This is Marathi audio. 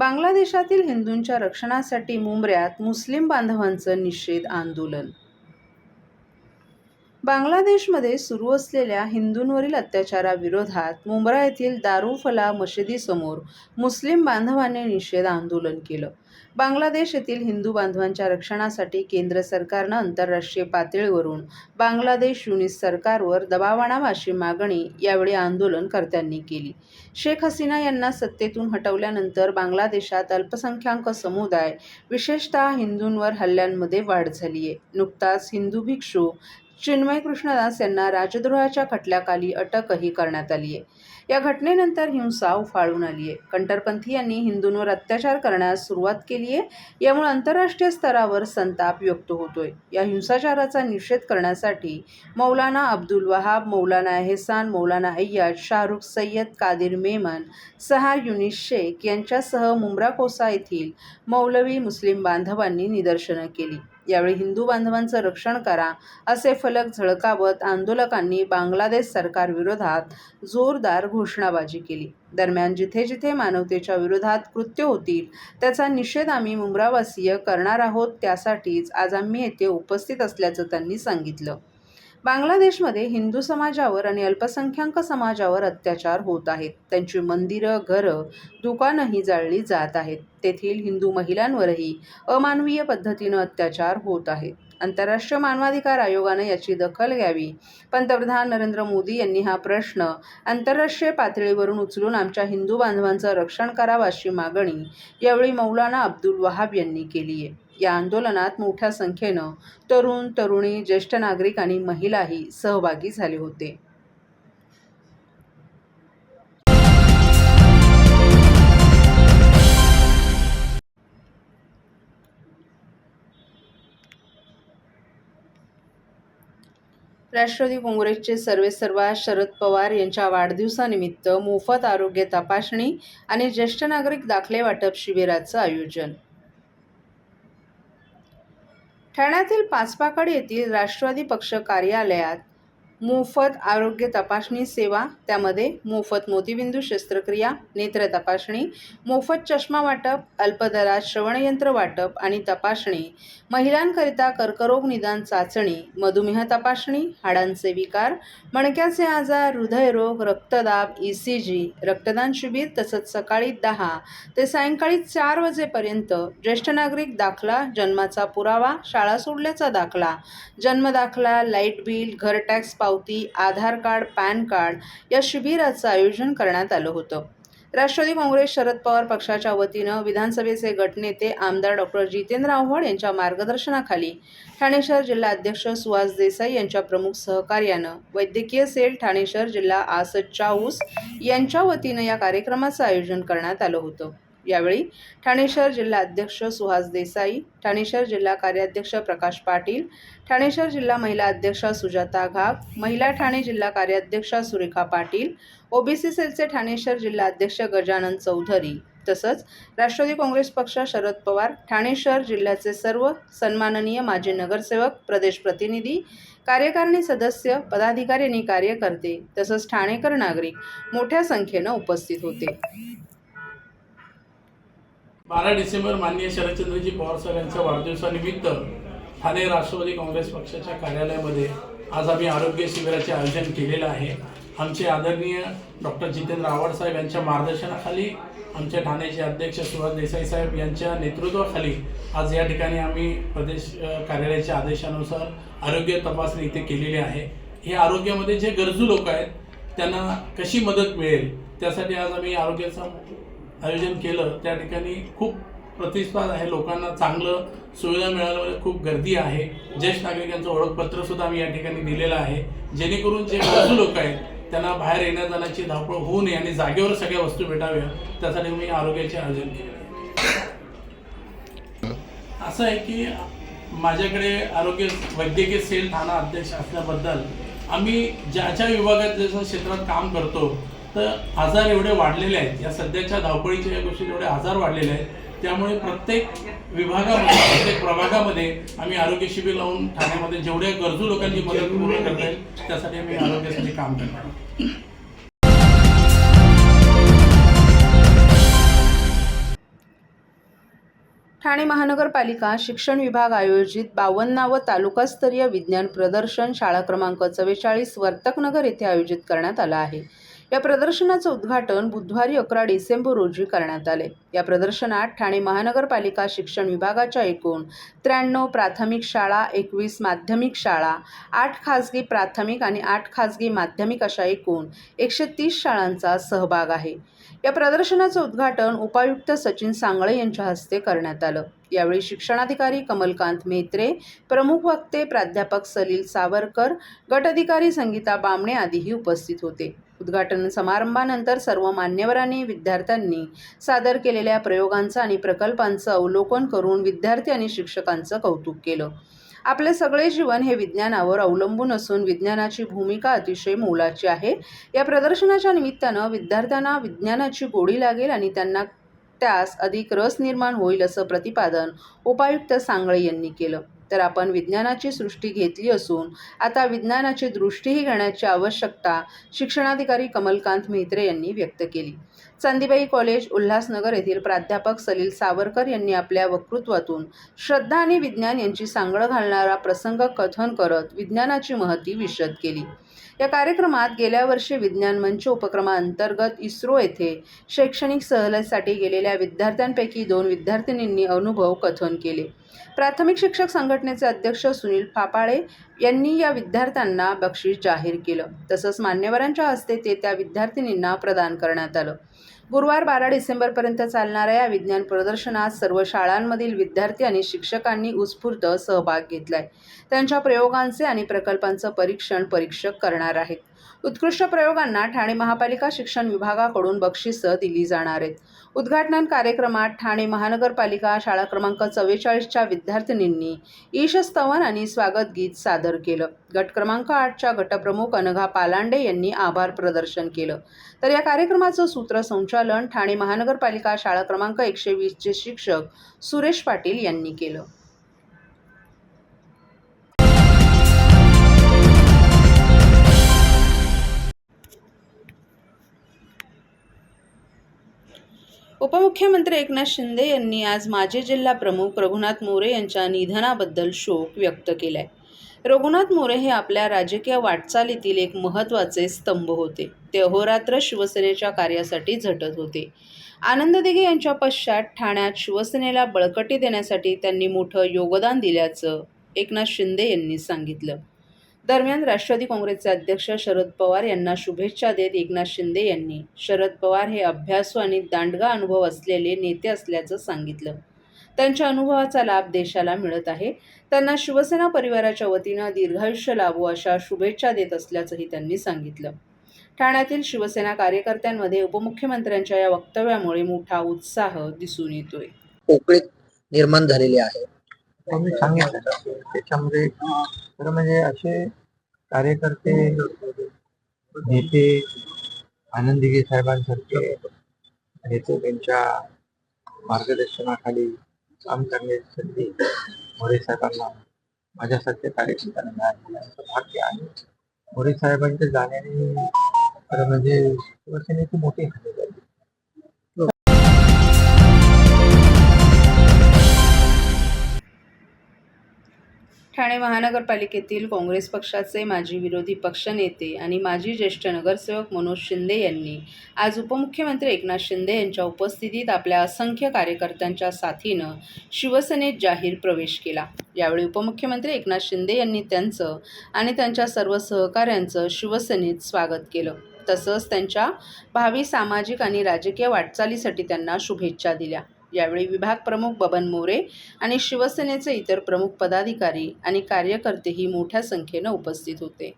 बांगलादेशातील हिंदूंच्या रक्षणासाठी मुंबऱ्यात मुस्लिम बांधवांचं निषेध आंदोलन. बांगलादेशमध्ये सुरू असलेल्या हिंदूंवरील अत्याचाराविरोधात मुंब्रा येथील दारुफला मशिदीसमोर मुस्लिम बांधवांनी निषेध आंदोलन केलं. बांगलादेश येथील हिंदू बांधवांच्या रक्षणासाठी केंद्र सरकारनं आंतरराष्ट्रीय पातळीवरून बांगलादेश युनिस सरकारवर दबाव आणावा अशी मागणी यावेळी आंदोलनकर्त्यांनी केली. शेख हसीना यांना सत्तेतून हटवल्यानंतर बांगलादेशात अल्पसंख्याक समुदाय विशेषतः हिंदूंवर हल्ल्यांमध्ये वाढ झाली आहे नुकताच हिंदू भिक्षू चिन्मय कृष्णदास यांना राजद्रोहाच्या खटल्याखाली अटकही करण्यात आली आहे या घटनेनंतर हिंसा उफाळून आली आहे कट्टरपंथीयांनी हिंदूंवर अत्याचार करण्यास सुरुवात केली आहे यामुळे आंतरराष्ट्रीय स्तरावर संताप व्यक्त होतोय. या हिंसाचाराचा निषेध करण्यासाठी मौलाना अब्दुल वहाब मौलाना एहसान मौलाना अय्याद शाहरुख सय्यद कादिर मेमन सहार युनिस शेख यांच्यासह मुंब्रा कोसा येथील मौलवी मुस्लिम बांधवांनी निदर्शनं केली. यावेळी हिंदू बांधवांचं रक्षण करा असे फलक झळकावत आंदोलकांनी बांगलादेश सरकारविरोधात जोरदार घोषणाबाजी केली. दरम्यान जिथे जिथे मानवतेच्या विरोधात कृत्य होतील त्याचा निषेध आम्ही मुंब्रावासीय करणार आहोत त्यासाठीच आज आम्ही येथे उपस्थित असल्याचं त्यांनी सांगितलं. बांगलादेशमध्ये हिंदू समाजावर आणि अल्पसंख्याक समाजावर अत्याचार होत आहेत. त्यांची मंदिरं घरं दुकानंही जाळली जात आहेत. तेथील हिंदू महिलांवरही अमानवीय पद्धतीनं अत्याचार होत आहेत. आंतरराष्ट्रीय मानवाधिकार आयोगानं याची दखल घ्यावी. पंतप्रधान नरेंद्र मोदी यांनी हा प्रश्न आंतरराष्ट्रीय पातळीवरून उचलून आमच्या हिंदू बांधवांचं रक्षण करावं अशी मागणी यावेळी मौलाना अब्दुल वहाब यांनी केली आहे या आंदोलनात मोठ्या संख्येनं तरुण तरुणी ज्येष्ठ नागरिक आणि महिलाही सहभागी झाले होते. राष्ट्रवादी काँग्रेसचे सर्वेसर्वा शरद पवार यांच्या वाढदिवसानिमित्त मोफत आरोग्य तपासणी आणि ज्येष्ठ नागरिक दाखले वाटप शिबिराचं आयोजन. ठाण्यातील पाचपाकड येथील राष्ट्रवादी पक्ष कार्यालयात मोफत आरोग्य तपासणी सेवा त्यामध्ये मोफत मोतीबिंदू शस्त्रक्रिया नेत्र तपासणी मोफत चष्मा वाटप अल्पदरात श्रवणयंत्र वाटप आणि तपासणी महिलांकरिता कर्करोग निदान चाचणी मधुमेह तपासणी हाडांचे विकार मणक्याचे आजार हृदयरोग रक्तदाब ई सी जी रक्तदान शिबिर तसंच सकाळी दहा ते सायंकाळी चार वाजेपर्यंत ज्येष्ठ नागरिक दाखला जन्माचा पुरावा शाळा सोडल्याचा दाखला जन्मदाखला लाइट बिल घर टॅक्स पावती आधार कार्ड पॅन कार्ड या शिबिराचं आयोजन करण्यात आलं होतं. राष्ट्रवादी काँग्रेस शरद पवार पक्षाच्या वतीनं विधानसभेचे गटनेते आमदार डॉक्टर जितेंद्र आव्हाड यांच्या मार्गदर्शनाखाली ठाणे शहर जिल्हा अध्यक्ष सुहास देसाई यांच्या प्रमुख सहकार्यानं वैद्यकीय सेल ठाणे शहर जिल्हा आसद चाऊस यांच्या वतीनं या कार्यक्रमाचं आयोजन करण्यात आलं होतं. यावेळी ठाणे शहर जिल्हा अध्यक्ष सुहास देसाई ठाणे शहर जिल्हा कार्याध्यक्ष प्रकाश पाटील ठाणे शहर जिल्हा महिला अध्यक्षा सुजाता घाग महिला ठाणे जिल्हा कार्याध्यक्षा सुरेखा पाटील ओबीसी सेलचे ठाणे शहर जिल्हा अध्यक्ष गजानन चौधरी तसंच राष्ट्रवादी काँग्रेस पक्ष शरद पवार ठाणे शहर जिल्ह्याचे सर्व सन्माननीय माजी नगरसेवक प्रदेश प्रतिनिधी कार्यकारिणी सदस्य पदाधिकारी आणि कार्यकर्ते तसंच ठाणेकर नागरिक मोठ्या संख्येनं उपस्थित होते. बारा डिसेंबर माननीय शरदचंद्रजी पवार सर यांच्या वाढदिवसानिमित्त ठाणे राष्ट्रवादी काँग्रेस पक्षाच्या कार्यालयामध्ये आज आम्ही आरोग्य शिबिराचे आयोजन केलेलं आहे. आमचे आदरणीय डॉक्टर जितेंद्र आव्हाड साहेब यांच्या मार्गदर्शनाखाली आमच्या ठाण्याचे अध्यक्ष सुभाष देसाई साहेब यांच्या नेतृत्वाखाली आज या ठिकाणी आम्ही प्रदेश कार्यालयाच्या आदेशानुसार आरोग्य तपासणी इथे केलेली आहे. हे आरोग्यामध्ये जे गरजू लोक आहेत त्यांना कशी मदत मिळेल त्यासाठी आज आम्ही आरोग्याचं आयोजन केलं. त्या ठिकाणी खूप प्रतिसाद आहे लोकांना चांगलं सुविधा मिळाल्यामुळे खूप गर्दी आहे. ज्येष्ठ नागरिकांचं ओळखपत्र सुद्धा आम्ही या ठिकाणी दिलेलं आहे. जेणेकरून जे गरजू लोक आहेत त्यांना बाहेर येण्या जाण्याची धावपळ होऊ नये आणि जागेवर सगळ्या वस्तू भेटाव्या त्यासाठी मी आरोग्याचे आयोजन केले असं आहे की माझ्याकडे आरोग्य वैद्यकीय सेल ठाणा अध्यक्ष असल्याबद्दल आम्ही ज्या ज्या विभागात जसं क्षेत्रात काम करतो तर आजार एवढे वाढलेले आहेत. या सध्याच्या धावपळीच्या या गोष्टी एवढे आजार वाढलेले आहेत. त्यामुळे प्रत्येक विभागामध्ये प्रत्येक प्रभागामध्ये आम्ही आरोग्य शिबिर लावून ठाण्यामध्ये जेवढ्या गरजू लोकांची मदत पूर्ण करता येईल त्यासाठी आम्ही आरोग्यासाठी काम करणार आहोत. ठाणे महानगरपालिका शिक्षण विभाग आयोजित बावन्नावं तालुकास्तरीय विज्ञान प्रदर्शन शाळा क्रमांक चव्वेचाळीस वर्तकनगर येथे आयोजित करण्यात आलं आहे या प्रदर्शनाचं उद्घाटन बुधवारी अकरा डिसेंबर रोजी करण्यात आले. या प्रदर्शनात ठाणे महानगरपालिका शिक्षण विभागाच्या एकूण त्र्याण्णव प्राथमिक शाळा एकवीस माध्यमिक शाळा आठ खाजगी प्राथमिक आणि आठ खाजगी माध्यमिक अशा एकूण एकशे तीस शाळांचा सहभाग आहे. या प्रदर्शनाचं उद्घाटन उपायुक्त सचिन सांगळे यांच्या हस्ते करण्यात आलं. यावेळी शिक्षणाधिकारी कमलकांत मेत्रे प्रमुख वक्ते प्राध्यापक सलील सावरकर गट अधिकारी संगीता बामणे आदीही उपस्थित होते. उद्घाटन समारंभानंतर सर्व मान्यवरांनी विद्यार्थ्यांनी सादर केलेल्या प्रयोगांचं आणि प्रकल्पांचं अवलोकन करून विद्यार्थी आणि शिक्षकांचं कौतुक केलं. आपले सगळे जीवन हे विज्ञानावर अवलंबून असून विज्ञानाची भूमिका अतिशय मोलाची आहे. या प्रदर्शनाच्या निमित्तानं विद्यार्थ्यांना विज्ञानाची गोडी लागेल आणि त्यांना त्यास अधिक रस निर्माण होईल असं प्रतिपादन उपायुक्त सांगळे यांनी केलं. तर आपण विज्ञानाची सृष्टी घेतली असून आता विज्ञानाची दृष्टीही घेण्याची आवश्यकता शिक्षणाधिकारी कमलकांत म्हेत्रे यांनी व्यक्त केली. चांदीबाई कॉलेज उल्हासनगर येथील प्राध्यापक सलील सावरकर यांनी आपल्या वक्तृत्वातून श्रद्धा आणि विज्ञान यांची सांगड घालणारा प्रसंग कथन करत विज्ञानाची महती विशद केली. या कार्यक्रमात गेल्या वर्षी विज्ञान मंच उपक्रमाअंतर्गत इस्रो येथे शैक्षणिक सहलीसाठी गेलेल्या विद्यार्थ्यांपैकी दोन विद्यार्थिनींनी अनुभव कथन केले. प्राथमिक शिक्षक संघटनेचे अध्यक्ष सुनील फापाळे यांनी या विद्यार्थ्यांना बक्षीस जाहीर केलं. तसंच मान्यवरांच्या हस्ते ते त्या विद्यार्थिनींना प्रदान करण्यात आलं. गुरुवार बारा डिसेंबरपर्यंत चालणाऱ्या या विज्ञान प्रदर्शनात सर्व शाळांमधील विद्यार्थी आणि शिक्षकांनी उत्स्फूर्त सहभाग घेतलाय. त्यांच्या प्रयोगांचे आणि प्रकल्पांचं परीक्षण परीक्षक करणार आहेत. उत्कृष्ट प्रयोगांना ठाणे महापालिका शिक्षण विभागाकडून बक्षिसं दिली जाणार आहेत. उद्घाटन कार्यक्रमात ठाणे महानगरपालिका शाळा क्रमांक चव्वेचाळीसच्या विद्यार्थिनींनी ईशस्तवन आणि स्वागत गीत सादर केलं. गट क्रमांक आठच्या गटप्रमुख अनघा पालांडे यांनी आभार प्रदर्शन केलं. तर या कार्यक्रमाचं सूत्रसंचालन ठाणे महानगरपालिका शाळा क्रमांक एकशे वीसचे शिक्षक सुरेश पाटील यांनी केलं. उपमुख्यमंत्री एकनाथ शिंदे यांनी आज माजी जिल्हा प्रमुख रघुनाथ मोरे यांच्या निधनाबद्दल शोक व्यक्त केलाय. रघुनाथ मोरे हे आपल्या राजकीय वाटचालीतील एक महत्त्वाचे स्तंभ होते. ते अहोरात्र शिवसेनेच्या कार्यासाठी झटत होते. आनंद दिघे यांच्या पश्चात ठाण्यात शिवसेनेला बळकटी देण्यासाठी त्यांनी मोठं योगदान दिल्याचं एकनाथ शिंदे यांनी सांगितलं. दरम्यान राष्ट्रवादी काँग्रेसचे अध्यक्ष शरद पवार यांना शुभेच्छा देत एकनाथ शिंदे यांनी शरद पवार हे अभ्यासू आणि दांडगा अनुभव असलेले नेते असल्याचं सांगितलं. त्यांच्या अनुभवाचा लाभ देशाला मिळत आहे. त्यांना शिवसेना परिवाराच्या वतीनं दीर्घायुष्य लाभो अशा शुभेच्छा देत असल्याचंही त्यांनी सांगितलं. ठाण्यातील शिवसेना कार्यकर्त्यांमध्ये उपमुख्यमंत्र्यांच्या या वक्तव्यामुळे मोठा उत्साह दिसून येतोय. निर्माण झालेली आहे. मी सांगितलं त्याच्यामध्ये खरं म्हणजे असे कार्यकर्ते नेते आनंद साहेबांसारखे नेते त्यांच्या मार्गदर्शनाखाली काम करण्याची संधी मोरे साहेबांना माझ्यासारख्या कार्यकर्त्यांना मिळाली भाग्य आहे. मोरे साहेबांच्या जाण्याने खरं म्हणजे शिवसेनेची मोठी हानी ठाणे महानगरपालिकेतील काँग्रेस पक्षाचे माजी विरोधी पक्षनेते आणि माजी ज्येष्ठ नगरसेवक मनोज शिंदे यांनी आज उपमुख्यमंत्री एकनाथ शिंदे यांच्या उपस्थितीत आपल्या असंख्य कार्यकर्त्यांच्या साथीनं शिवसेनेत जाहीर प्रवेश केला. यावेळी उपमुख्यमंत्री एकनाथ शिंदे यांनी त्यांचं आणि त्यांच्या सर्व सहकाऱ्यांचं शिवसेनेत स्वागत केलं. तसंच त्यांच्या भावी सामाजिक आणि राजकीय वाटचालीसाठी त्यांना शुभेच्छा दिल्या. यावेळी विभाग प्रमुख बबन मोरे आणि शिवसेनेचे इतर प्रमुख पदाधिकारी आणि कार्यकर्तेही मोठ्या संख्येनं उपस्थित होते.